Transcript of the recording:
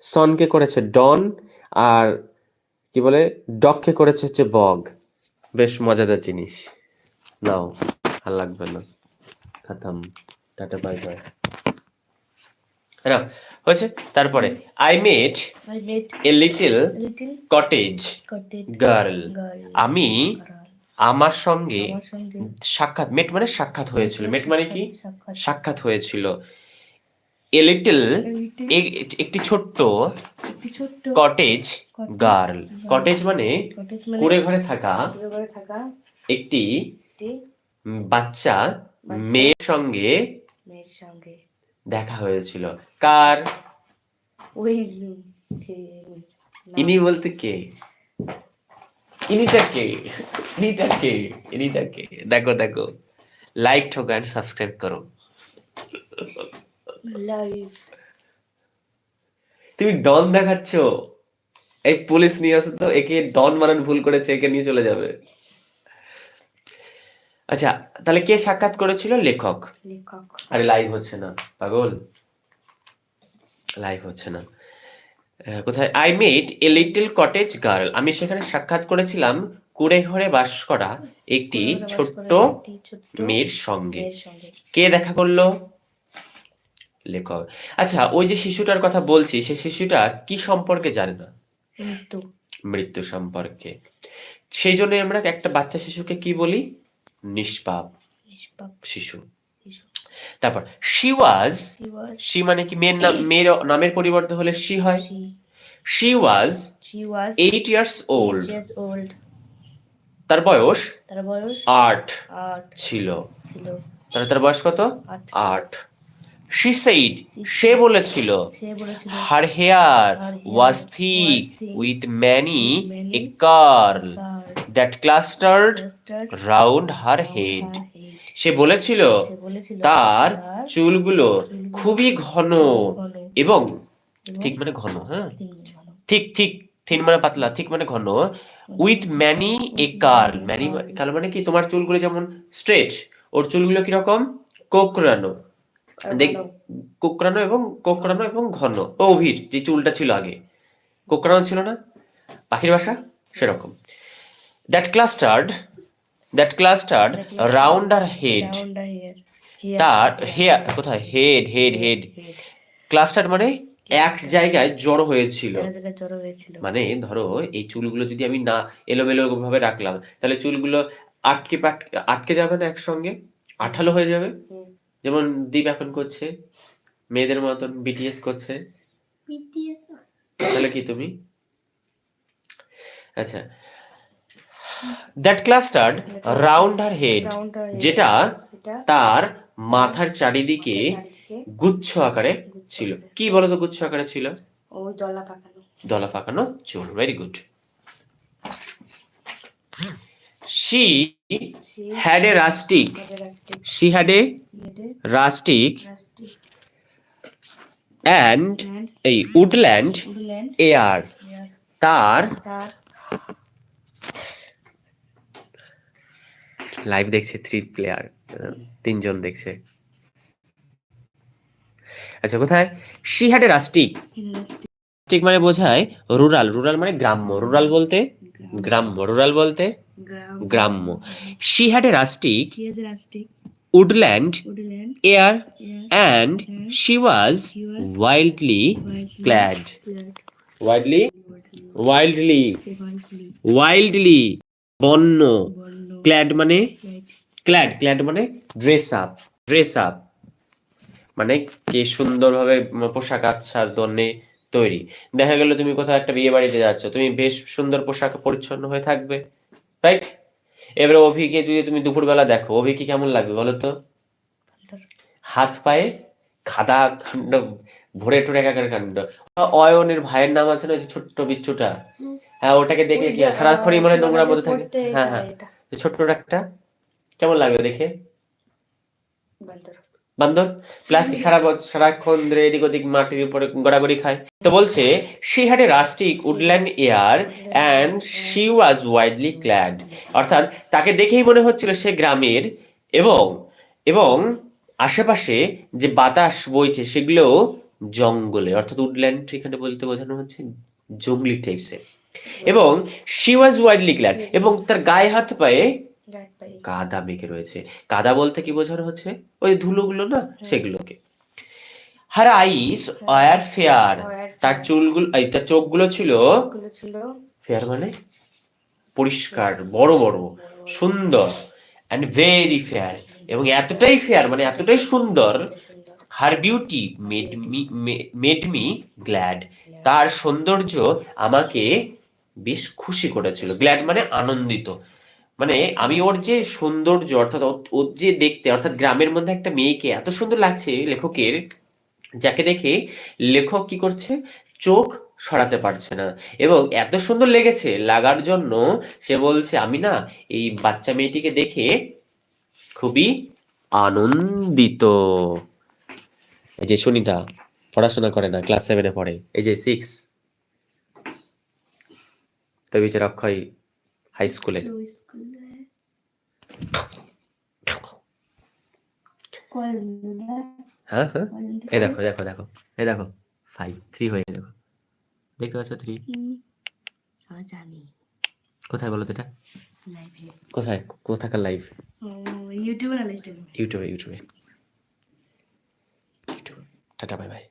সনকে করেছে ডন আর কি বলে ডগকে করেছে হচ্ছে বগ। বেশ মজাদার জিনিস। নাও আর লাগবে না। খাতাম। Tata bye bye. না হয়েছে? তারপরে I met a little cottage girl আমি আমার সঙ্গে সাক্ষাৎ মেট মানে সাক্ষাৎ হয়েছিল। মেট মানে কি? সাক্ষাৎ হয়েছিল। এ লিটল একটি ছোট্ট কটেজ গার্ল কটেজ মানে মানে কুড়ে ঘরে থাকা একটি বাচ্চা মেয়ের সঙ্গে মেয়ের সঙ্গে। দেখা হয়েছিল। কার? ওই ইনি বলতে কে? ইনিটা কে? ইনিটা কে? ইনিটা কে? দেখো দেখো। লাইক ঠোকা সাবস্ক্রাইব করো। Live. তুমি ডন দেখাচ্ছ? এই পুলিশ নিয়ে আসো তো একে ডন বানান ভুল করেছে একে নিয়ে চলে যাবে। আচ্ছা তাহলে কে সাক্ষাৎ করেছিল? লেখক। লেখক। আরে লাইভ হচ্ছে না পাগল। লাইভ হচ্ছে না। কোথায়? I met a little cottage girl আমি সেখানে সাক্ষাৎ করেছিলাম কুড়ে ঘরে বাস করা একটি ছোট্ট মেয়ের সঙ্গে। কে দেখা করল? লেখক। আচ্ছা ওই যে শিশুটার কথা বলছি সে শিশুটা কি সম্পর্কে জানে না? মৃত্যু। মৃত্যু সম্পর্কে। সেই জন্য আমরা একটা বাচ্চা শিশুকে কি বলি? নিষ্পাপ নিষ্পাপ। শিশু। তারপর শি ওয়াজ শি মানে কি মেয়ের নাম মেয়ের নামের পরিবর্তে হলে শি হয়? She was eight years old তার বয়স তার বয়স আট ছিল। ছিল। তাহলে তার বয়স কত? আট। শি সেইড সে বলেছিল Her hair was thick many many that clustered round her head her head. সে বলেছিল তার চুলগুলো খুবই ঘন এবং ঠিক মানে ঘন হ্যাঁ? ঠিক ঠিক থিন মানে পাতলা ঠিক মানে ঘন। With many a curl many curl মানে কি? তোমার চুলগুলো যেমন স্ট্রেট ওর চুলগুলো কীরকম? কোকড়ানো। কোকড়ানো এবং কোকড়ানো এবং ঘন। ও অভির যে চুলটা ছিল আগে। কোকড়ানো ছিল না? পাখির বাসা? সেরকম। That clustered that clustered round her head. তার হেয়ার কোথায়? Head head head. ক্লাস্টার মানে এক জায়গায় জড়ো হয়েছিল। মানে ধরো এই চুলগুলো যদি আমি না এলোমেলো ভাবে রাখলাম তাহলে চুলগুলো আটকে আটকে যাবে না একসঙ্গে? আঠালো হয়ে যাবে। যেমন দীপ এখন করছে মেয়েদের মতন বিটিএস করছে। BTS তাহলে কি তুমি? আচ্ছা। That clustered round her head. যেটা তার মাথার চারিদিকে গুচ্ছ আকারে ছিল। কি বলতো গুচ্ছ আকারে ছিল? ওই দলা পাকানো। দলা পাকানো চুল very good rustic she had a হেডে রাস্টিক রাস্টিক অ্যান্ড অ্যান্ড এই এয়ার হেয়ার তার লাইভ দেখছে থ্রি প্লেয়ার তিনজন দেখছে। আচ্ছা কোথায়? She had a rustic rustic মানে বোঝায় রুরাল রুরাল মানে গ্রাম্য রুরাল বলতে গ্রাম্য। রুরাল বলতে? গ্রাম্য। She had a rustic woodland air and she was wildly clad wildly wildly wildly বন্য ক্ল্যাড মানে? ক্ল্যাড ক্ল্যাড মানে ড্রেস আপ ড্রেস আপ মানে কে সুন্দরভাবে পোশাক আচ্ছাদনে তৈরি। দেখা গেল তুমি কোথাও একটা বিয়ে বাড়িতে যাচ্ছ, তুমি বেশ সুন্দর পোশাক পরিচ্ছন্ন হয়ে থাকবে রাইট এবারে অভিকে যদি তুমি দুপুরবেলা দেখো অভি কি কেমন লাগবে বলো তো? হাত পায়ে খাদা কাণ্ড, ভরে টরে একাকার কাণ্ড। অয়নের ভাইয়ের নাম আছে না ছোট্ট বিচ্ছুটা? হ্যাঁ ওটাকে ওই কি? সারাক্ষণই মনে নোংরা মধ্যে থাকে। হ্যাঁ হ্যাঁ। ছোট্ট একটা, কেমন লাগবে দেখে? বান্দর। প্লাস সারা বছর সারাক্ষণ ধরে এদিক ওদিক মাটির উপরে গড়াগড়ি খায়। তো বলছে she had a rustic woodland air and she was widely clad অর্থাৎ তাকে দেখেই মনে হচ্ছিল সে গ্রামের এবং এবং আশেপাশে যে বাতাস বইছে সেগুলো জঙ্গলে অর্থাৎ উডল্যান্ড এখানে বলতে বোঝানো হচ্ছে জঙ্গলি টাইপসের এবং শি ওয়াজ ওয়াইডলি গ্ল্যাড এবং তার গায়ে হাত পায়ে কাদা মেখে রয়েছে। কাদা বলতে কি বোঝানো হচ্ছে? ওই ধুলোগুলো না সেগুলোকে। Her eyes were fair. তার চুলগুলো এই তার চোখগুলো ছিলগুলো ফেয়ার মানে? পরিষ্কার বড় বড় সুন্দর অ্যান্ড ভেরি ফেয়ার এবং এতটাই ফেয়ার মানে এতটাই সুন্দর। Her beauty made me made me glad তার সৌন্দর্য আমাকে বেশ খুশি করেছিল। গ্ল্যাড মানে আনন্দিত। মানে আমি ওর যে সৌন্দর্য, অর্থাৎ ওর- যে দেখতে, অর্থাৎ গ্রামের মধ্যে একটা মেয়েকে এত সুন্দর লাগছে লেখকের, যাকে দেখে লেখক কি করছে? চোখ সরাতে পারছে না। এবং এত সুন্দর লেগেছে লাগার জন্য সে বলছে, আমি না এই বাচ্চা মেয়েটিকে দেখে খুবই আনন্দিত। এই যে সুনিতা, পড়াশোনা করে না, ক্লাস সেভেনে পড়ে। এই যে সিক্স তবে বিচার অক্ষয় হাই স্কুলে হ্যাঁ হ্যাঁ। এই দেখো দেখো দেখো এই দেখো। ফাইভ থ্রি হয়ে দেখো দেখতে পাচ্ছ থ্রি জানি। কোথায় বলো তো এটা? কোথায়? কোথাকার লাইভ ইউটিউবে ইউটিউবে ইউটিউবে ইউটিউবে টাটা বাই বাই